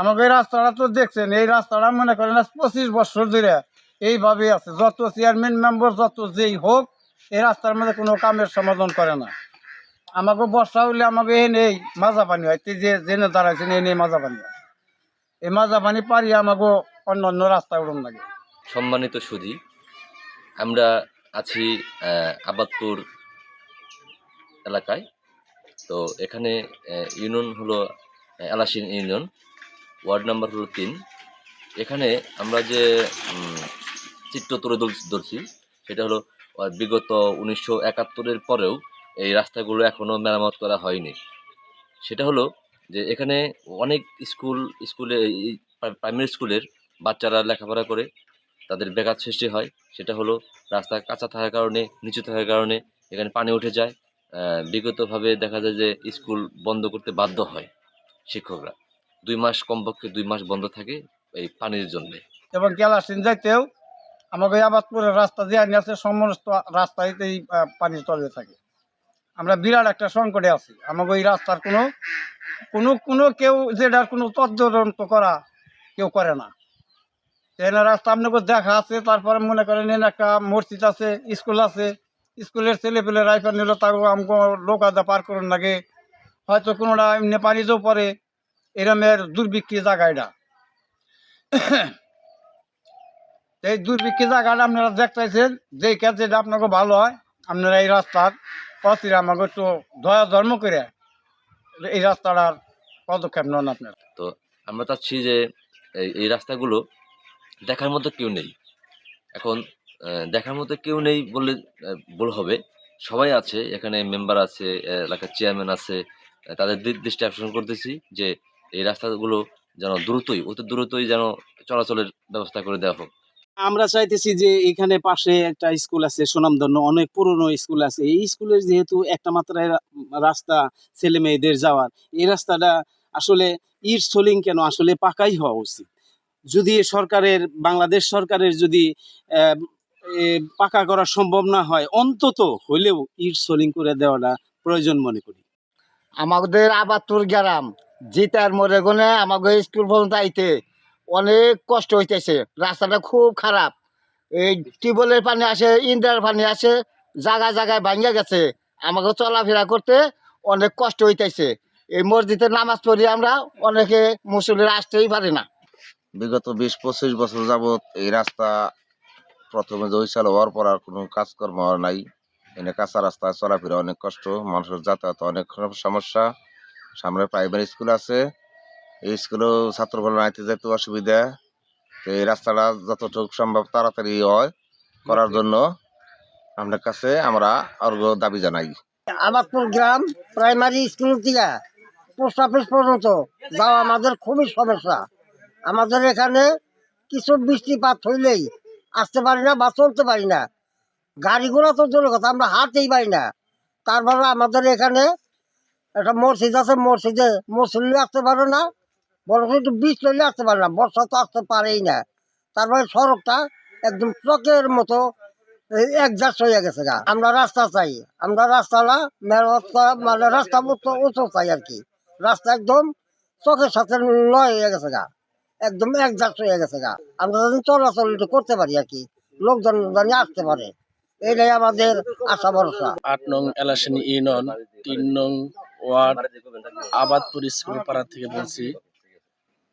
আমাকে এই রাস্তাটা তো দেখছেন, এই রাস্তাটা মনে করেন পঁচিশ বছর ধরে এইভাবেই আছে। যত চেয়ারম্যান মেম্বার যত যেই হোক, এই রাস্তার মধ্যে কোনো কামের সমাধান করে না। আমাকে বর্ষা হলে আমাকে এই নেই মাজা পানি হয় যে জেনে দাঁড়াইছেন এই নেই মাজা পানি হয়। এই মাজা পানি পারি আমাকে অন্য অন্য রাস্তায় উড়ন লাগে। সম্মানিত সুধী আমরা আছি আবাদপুর এলাকায়। তো এখানে ইউনিয়ন হলো এলাসিন ইউনিয়ন। ওয়ার্ড নাম্বার হলো তিন। এখানে আমরা যে চিত্র তুলে ধরছি, সেটা হলো বিগত উনিশশো একাত্তরের পরেও এই রাস্তাগুলো এখনও মেরামত করা হয়নি। সেটা হলো যে, এখানে অনেক স্কুল, স্কুলে প্রাইমারি স্কুলের বাচ্চারা লেখাপড়া করে, তাদের বেকার সৃষ্টি হয়। সেটা হলো, রাস্তা কাঁচা থাকার কারণে, নিচু থাকার কারণে এখানে পানি উঠে যায়। বিগতভাবে দেখা যায় যে, স্কুল বন্ধ করতে বাধ্য হয় শিক্ষকরা। দুই মাস কমপক্ষে দুই মাস বন্ধ থাকে এই পানির জন্য। এবং কেলাসিন যাইতেও আমাকে এই আবাদপুরের রাস্তা যে আনি আছে সমস্ত আহ, পানি চলে থাকে। আমরা বিরাট একটা সংকটে আছি। আমাকে এই রাস্তার কোনো কোনো কোনো কেউ যেটার কোনো তদন্ত করা কেউ করে না। এখানে রাস্তা আপনাকে দেখা আছে তারপরে মনে করেন এখানে একটা মসজিদ আছে স্কুল আছে। স্কুলের ছেলে পেলে রাইফেল নিল তাকে আমাকে লোক আদা পার করুন লাগে। হয়তো কোনোটা এমনি পানিতেও পরে এরমের জায়গা এটা এই দুর্ভিক্ষী জায়গাটা আপনারা দেখতেছেন যে কাজ যেটা আপনাকে ভালো হয়, আপনারা এই রাস্তার পথে আমাকে একটু দয়া ধর্ম করে এই রাস্তাটার পদক্ষেপ নেন আপনার। তো আমরা চাচ্ছি যে এই রাস্তাগুলো দেখার মতো কেউ নেই। এখন দেখার মতো কেউ নেই বললে ভুল হবে। সবাই আছে, এখানে মেম্বার আছে এলাকার চেয়ারম্যান আছে তাদের দৃষ্টি আকর্ষণ করতেছি যে এই রাস্তাগুলো যেন দ্রুতই অতি দ্রুতই যেন চলাচলের ব্যবস্থা করে দেওয়া হোক। আমরা চাইতেছি যে এখানে পাশে একটা স্কুল আছে সুনামধন্য অনেক পুরনো স্কুল আছে। এই স্কুলের যেহেতু একটা মাত্রায় রা- রাস্তা ছেলে মেয়েদের যাওয়ার এই রাস্তাটা আসলে ইট সোলিং কেন? আসলে পাকাই হওয়া উচিত। যদি সরকারের বাংলাদেশ সরকারের যদি এ, পাকা করা সম্ভব না হয় অন্তত হলেও ইট সোলিং করে দেওয়াটা প্রয়োজন মনে করি। আমাদের আবাদপুর গ্রাম জিতার মোড়ে গনে আমাকে স্কুল পর্যন্ত আইতে অনেক কষ্ট হইতেছে। রাস্তাটা খুব খারাপ। এই টিউবওয়েলের পানি আসে, ইন্দ্রার পানি আসে, জায়গায় জায়গায় ভাঙ্গা গেছে। আমাকে চলাফেরা করতে অনেক কষ্ট হইতেছে। এই মসজিদে নামাজ পড়ি আমরা, অনেকে মুসলিরা আসতেই পারি না। বিগত বিশ পঁচিশ বছর যাবত এই রাস্তা প্রথমে জয়সাল হওয়ার পর আর কোনো কাজকর্ম নাই। এনে কাঁচা রাস্তায় চলাফেরা অনেক কষ্ট, মানুষের যাতায়াত অনেক সমস্যা। সামনে প্রাইমারি স্কুল আছে। এই স্কুলেও ছাত্রগুলো নাইতে যেতে অসুবিধা। তো এই রাস্তাটা যতটুকু সম্ভব তাড়াতাড়ি হয় করার জন্য আপনার কাছে আমরা অর্ঘ দাবি জানাই। আবাদপুর গ্রাম প্রাইমারি স্কুল থেকে পোস্ট অফিস পর্যন্ত যাওয়া আমাদের খুবই সমস্যা। আমাদের এখানে কিছু বৃষ্টিপাত হইলেই আসতে পারি না বা চলতে পারি না। গাড়িগুলো তো দূরের কথা আমরা হাঁটতেই পারি না। তারপরে আমাদের এখানে একটা মসজিদ আছে, মসজিদে মুসল্লি আসতে পারে না, বরং একটু বীজ চলে আসতে পারে না, বর্ষা তো আসতে পারেই না। তারপরে সড়কটা একদম ট্রকের মতো একজাস্ট হয়ে গেছে গা। আমরা রাস্তা চাই, আমরা মেরামত করা মানে রাস্তা উঁচু চাই আর কি। রাস্তা একদম চোখের সাথে লয় হয়ে গেছে গা, একদম একজাস্ট হয়ে গেছে গা। আমরা যদি চলাচল করতে পারি আর কি, লোকজন জানি আসতে পারে, এটাই আমাদের আশা ভরসা। আট নং এলাসেনি ইউনিয়ন, তিন নং ওয়ার্ড আবাদপুর স্কুল পাড়া থেকে বলছি।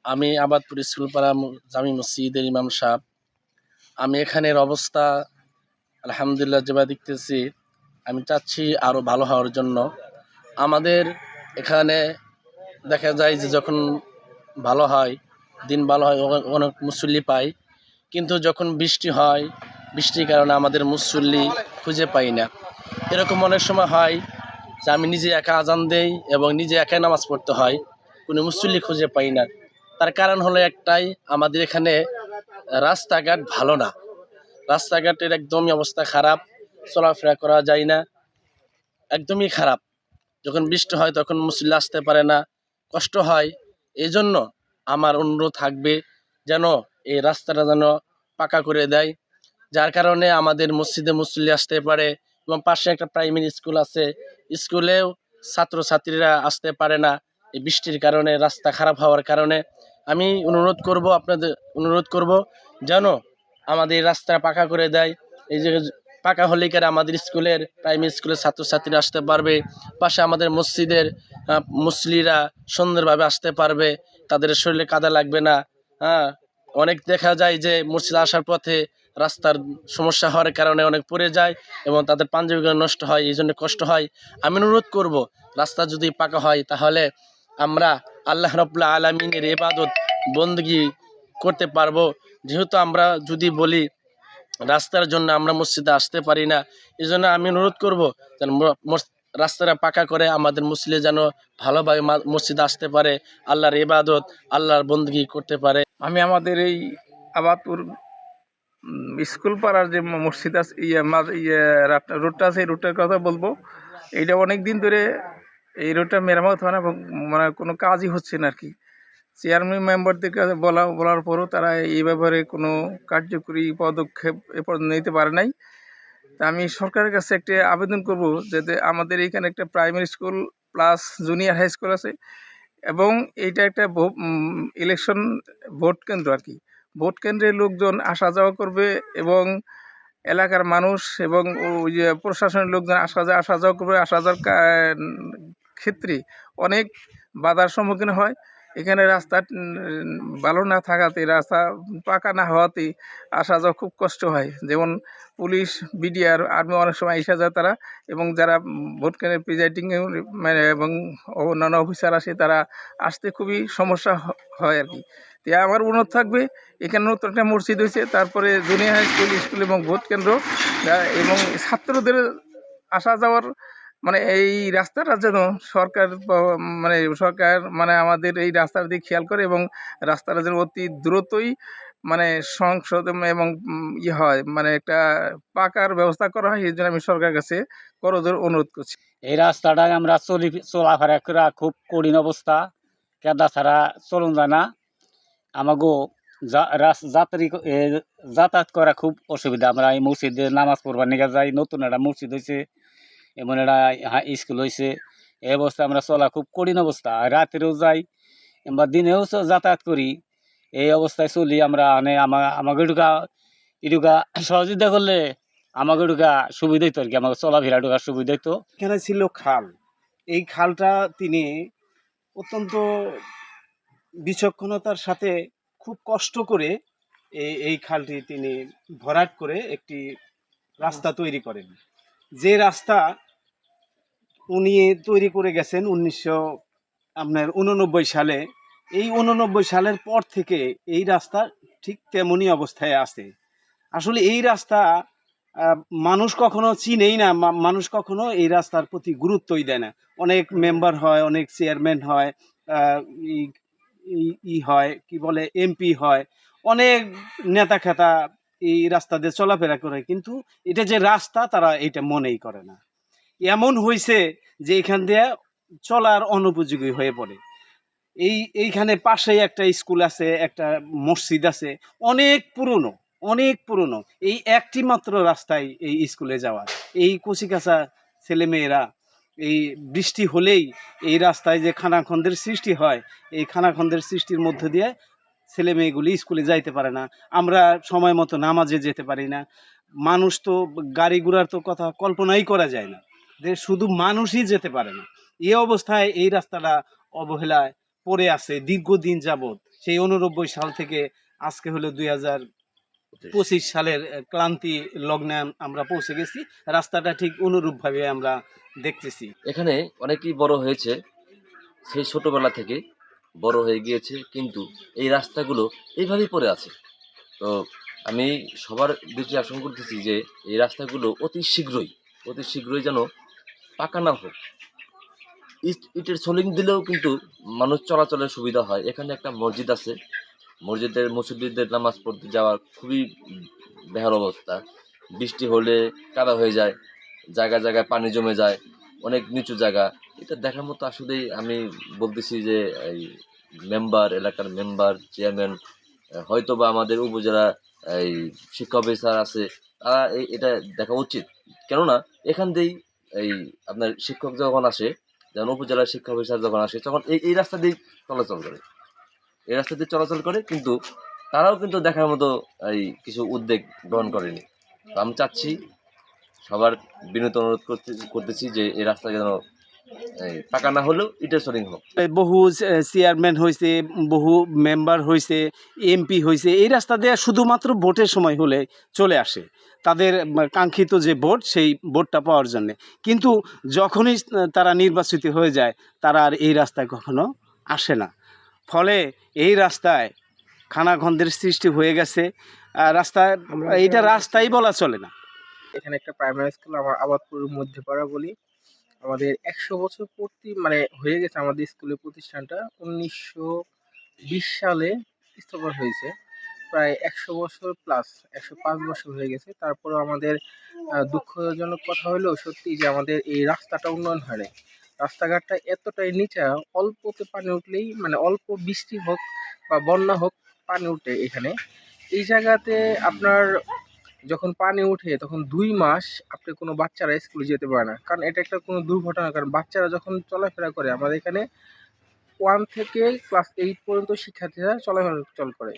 আমি আবাদপুর স্কুল পাড়া জামি মসজিদের ইমাম সাহেব। আমি এখানের অবস্থা আলহামদুলিল্লাহ যেভাবে দেখতেছি আমি চাচ্ছি আরও ভালো হওয়ার জন্য। আমাদের এখানে দেখা যায় যে যখন ভালো হয় দিন ভালো হয় অনেক মুসল্লি পাই। কিন্তু যখন বৃষ্টি হয় বৃষ্টির কারণে আমাদের মুসল্লি খুঁজে পাই না। এরকম অনেক সময় হয় যে আমি নিজে একা আজান দেই এবং নিজে একাই নামাজ পড়তে হয়, কোনো মুসল্লি খুঁজে পাই না। তার কারণ হলো একটাই, আমাদের এখানে রাস্তাঘাট ভালো না। রাস্তাঘাটের একদমই অবস্থা খারাপ, চলাফেরা করা যায় না, একদমই খারাপ। যখন বৃষ্টি হয় তখন মুসল্লি আসতে পারে না, কষ্ট হয়। এই জন্য আমার অনুরোধ থাকবে যেন এই রাস্তাটা যেন পাকা করে দেয়। যার কারণে আমাদের মসজিদে মুসল্লি আসতে পারে এবং পাশে একটা প্রাইমারি স্কুল আছে স্কুলেও ছাত্রছাত্রীরা আসতে পারে না। এই বৃষ্টির কারণে, রাস্তা খারাপ হওয়ার কারণে। আমি অনুরোধ করব আপনাদের, অনুরোধ করব যেন আমাদের রাস্তা পাকা করে দেয়। এই যে পাকা হলে কেন আমাদের স্কুলের, প্রাইমারি স্কুলের ছাত্রছাত্রীরা আসতে পারবে। পাশে আমাদের মসজিদের মুসলিরা সুন্দরভাবে আসতে পারবে। তাদের শরীরে কাদা লাগবে না। হ্যাঁ অনেক দেখা যায় যে মসজিদ আসার পথে রাস্তার সমস্যা হওয়ার কারণে অনেক পড়ে যায় এবং তাদের পাঞ্জাবিগুলো নষ্ট হয় এই জন্য কষ্ট হয়। আমি অনুরোধ করব, রাস্তা যদি পাকা হয় তাহলে আমরা আল্লাহ রবুল্লা আলমিনের এবাদত বন্দগি করতে পারব। যেহেতু আমরা যদি বলি রাস্তার জন্য আমরা মসজিদে আসতে পারি না এই জন্য আমি অনুরোধ করব যেন রাস্তাটা পাকা করে আমাদের মুসলিম যেন ভালোভাবে মসজিদে আসতে পারে। আল্লাহর ইবাদত আল্লাহর বন্দগি করতে পারে। আমি আমাদের এই আবাদপুর স্কুল পাড়ার যে মসজিদ আছে ইয়ে ইয়ে রোডটা আছে, এই রোডটার কথা বলব। এইটা অনেক দিন ধরে এই রোডটা মেরামত হয় না মানে কোনো কাজই হচ্ছে না আর কি চেয়ারম্যান মেম্বারদের কাছে বলা, বলার পরও তারা এই ব্যাপারে কোনো কার্যকরী পদক্ষেপ এ নিতে পারে নাই। তা আমি সরকারের কাছে একটা আবেদন করব, যাতে আমাদের এখানে একটা primary school plus junior high school আছে, এবং এইটা একটা ইলেকশন ভোট কেন্দ্র আর কি ভোট কেন্দ্রে লোকজন আসা যাওয়া করবে এবং এলাকার মানুষ এবং ওই যে প্রশাসনের লোকজন আসা যাওয়া আসা যাওয়া করবে, আসা যাওয়ার ক্ষেত্রে অনেক বাধার সম্মুখীন হয়। এখানে রাস্তা ভালো না থাকাতে, রাস্তা পাকা না হওয়াতে আসা যাওয়া খুব কষ্ট হয়। যেমন পুলিশ, বিডিআর, আর্মি অনেক সময় এসে যায় তারা এবং যারা ভোট কেন্দ্রের প্রিজাইডিং মানে এবং অন্যান্য অফিসার আসে তারা আসতে খুবই সমস্যা হয় আর কি। তো আমার অনুরোধ থাকবে, এখানে নতুন একটা মসজিদ হয়েছে, তারপরে জুনিয়র হাই স্কুল স্কুল এবং ভোট কেন্দ্র এবং ছাত্রদের আসা যাওয়ার মানে এই রাস্তাটা যেন সরকার মানে সরকার মানে আমাদের এই রাস্তার দিকে খেয়াল করে এবং রাস্তাটা যেন অতি দ্রুতই মানে সংসদ এবং ই হয় মানে একটা পাকার ব্যবস্থা করা হয়, এই জন্য আমি সরকারের কাছে করজোর অনুরোধ করছি। এই রাস্তাটায় আমরা চলি, চলাফেরা করা খুব কঠিন অবস্থা কেদা ছাড়া চলুন যায় না। আমাগো যাত্রী যাতায়াত করা খুব অসুবিধা। আমরা এই মসজিদে নামাজ পড়বার নিয়ে যাই, নতুন একটা মসজিদ হয়েছে এমন একটা স্কুল হয়েছে এই অবস্থা আমরা চলা খুব কঠিন অবস্থা। রাতেও যাই বা দিনেও যাতায়াত করি। এই অবস্থায় চলি আমরা মানে আমা আমাকে এটুকা এটুকা সহযোগিতা করলে আমাকে এটুকা সুবিধা হইতো আর কি আমাকে চলাফেরা ঢোকার সুবিধা হইতো। এখানে ছিল খাল। এই খালটা তিনি অত্যন্ত বিচক্ষণতার সাথে খুব কষ্ট করে এই এই খালটি তিনি ভরাট করে একটি রাস্তা তৈরি করেন। যে রাস্তা উনি তৈরি করে গেছেন উনিশশো, আপনার উননব্বই সালে, এই উননব্বই সালের পর থেকে এই রাস্তা ঠিক তেমনই অবস্থায় আছে। আসলে এই রাস্তা মানুষ কখনো চিনেই না মানুষ কখনো এই রাস্তার প্রতি গুরুত্বই দেয় না। অনেক মেম্বার হয়, অনেক চেয়ারম্যান হয় ই- হয়, কি বলে এমপি হয়, অনেক নেতা খেতা এই রাস্তা দিয়ে চলাফেরা করে, কিন্তু এটা যে রাস্তা, তারা এটা মনেই করে না। এমন হয়েছে যে এখান দিয়ে চলার অনুপযোগী হয়ে পড়ে। এই, এইখানে পাশেই একটা স্কুল আছে, একটা মসজিদ আছে, অনেক পুরনো অনেক পুরনো। এই একটি মাত্র রাস্তায় এই স্কুলে যাওয়ার এই কচিকাচা ছেলেমেয়েরা এই বৃষ্টি হলেই এই রাস্তায় যে খানাখন্দের সৃষ্টি হয়, এই খানাখন্দের সৃষ্টির মধ্য দিয়ে ছেলে মেয়েগুলি স্কুলে যাইতে পারে না। আমরা সময় মতো নামাজে যেতে পারি না। মানুষ তো গাড়ি ঘোড়ার তো কথা কল্পনাই করা যায় না। যে শুধু মানুষই যেতে পারে না। এই অবস্থায় এই রাস্তাটা অবহেলায় পড়ে আছে দীর্ঘদিন যাবৎ। সেই উননব্বই সাল থেকে আজকে হলো দুই হাজার পঁচিশ সালের ক্লান্তি লগ্নে আমরা পৌঁছে গেছি। রাস্তাটা ঠিক অনুরূপভাবে আমরা দেখতেছি। এখানে অনেকেই বড় হয়েছে। সেই ছোটবেলা থেকে বড় হয়ে গিয়েছে কিন্তু এই রাস্তাগুলো এইভাবেই পড়ে আছে। তো আমি সবার দৃষ্টি আকর্ষণ করতেছি যে এই রাস্তাগুলো অতি শীঘ্রই অতি শীঘ্রই যেন পাকা না হোক। ইট ইটের সোলিং দিলেও কিন্তু মানুষ চলাচলের সুবিধা হয়। এখানে একটা মসজিদ আছে। মসজিদের মুসল্লিদের নামাজ পড়তে যাওয়ার খুবই বেহাল অবস্থা। বৃষ্টি হলে কাদা হয়ে যায়, জায়গায় জায়গায় পানি জমে যায়, অনেক নিচু জায়গা। এটা দেখার মতো আসলেই আমি বলতেছি যে, এই মেম্বার, এলাকার মেম্বার, চেয়ারম্যান হয়তো বা আমাদের উপজেলা, এই শিক্ষা অফিসার আছে, তারা এই, এটা দেখা উচিত। কেননা, এখান দিয়েই এই আপনার শিক্ষক যখন আসে, যেমন উপজেলার শিক্ষা অফিসার যখন আসে, তখন এই এই রাস্তা দিয়েই চলাচল করে। এই রাস্তা দিয়ে চলাচল করে, কিন্তু তারাও কিন্তু দেখার মতো এই কিছু উদ্যোগ গ্রহণ করেনি। তো আমি চাচ্ছি সবার বিনীত অনুরোধ করতে, করতেছি যে এই রাস্তা যেন পাকা না হলেও ইটের সরিং হোক। বহু চেয়ারম্যান হয়েছে বহু মেম্বার হয়েছে এমপি হয়েছে এই রাস্তা দিয়ে শুধুমাত্র ভোটের সময় হলে চলে আসে। তাদের কাঙ্ক্ষিত যে ভোট, সেই ভোটটা পাওয়ার জন্য। কিন্তু যখনই তারা নির্বাচিত হয়ে যায়, তারা আর এই রাস্তায় কখনো আসে না। ফলে এই রাস্তায় খানাখন্দের সৃষ্টি হয়ে গেছে। আর রাস্তায় এইটা রাস্তাই বলা চলে না। এখানে একটা প্রাইমারি স্কুল আমার আবাদপুর মধ্যে পাড়া বলি। আমাদের একশো বছর পূর্তি মানে হয়ে গেছে আমাদের স্কুলের প্রতিষ্ঠানটা। উনিশশো বিশ সালে স্থাপন হয়েছে। প্রায় একশো বছর প্লাস একশো পাঁচ বছর হয়ে গেছে। তারপরেও আমাদের দুঃখজনক কথা হলো সত্যি যে আমাদের এই রাস্তাটা উন্নয়ন হয় রাস্তাঘাটটা এতটাই নিচা, অল্পতে পানি উঠলেই মানে অল্প বৃষ্টি হোক বা বন্যা হোক, পানি উঠে এখানে। এই জায়গাতে আপনার যখন পানি উঠে, তখন দুই মাস আপনি কোনো বাচ্চারা স্কুলে যেতে পারে না। কারণ এটা একটা কোনো দুর্ঘটনা, কারণ বাচ্চারা যখন চলাফেরা করে, আমাদের এখানে ওয়ান থেকে ক্লাস এইট পর্যন্ত শিক্ষার্থীরা চলাফেরা চল করে।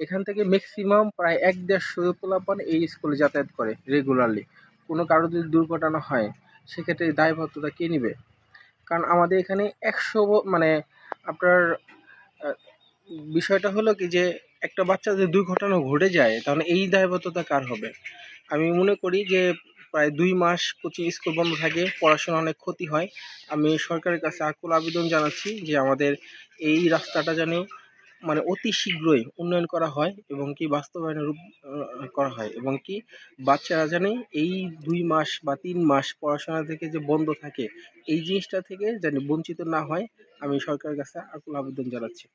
এখান থেকে ম্যাক্সিমাম প্রায় এক দেড়শো পোলাপান এই স্কুলে যাতায়াত করে রেগুলারলি। কোনো কারও যদি দুর্ঘটনা হয়, সেক্ষেত্রে দায়বদ্ধতা কে নেবে? কারণ আমাদের এখানে একশো মানে আপনার বিষয়টা হলো কি যে একটা বাচ্চা যদি দুর্ঘটনা ঘটে যায়, তাহলে এই দায়বদ্ধতা কার হবে? আমি মনে করি যে প্রায় দুই মাস কোচিং স্কুল বন্ধ থাকে, পড়াশোনা অনেক ক্ষতি হয়। আমি সরকারের কাছে আকুল আবেদন জানাচ্ছি যে আমাদের এই রাস্তাটা যেন মানে অতি শীঘ্রই উন্নয়ন করা হয় এবং কি বাস্তবায়নের রূপ করা হয় এবং কি বাচ্চারা জানে এই দুই মাস বা তিন মাস পড়াশোনা থেকে যে বন্ধ থাকে, এই জিনিসটা থেকে যেন বঞ্চিত না হয়, আমি সরকারের কাছে আকুল আবেদন জানাচ্ছি।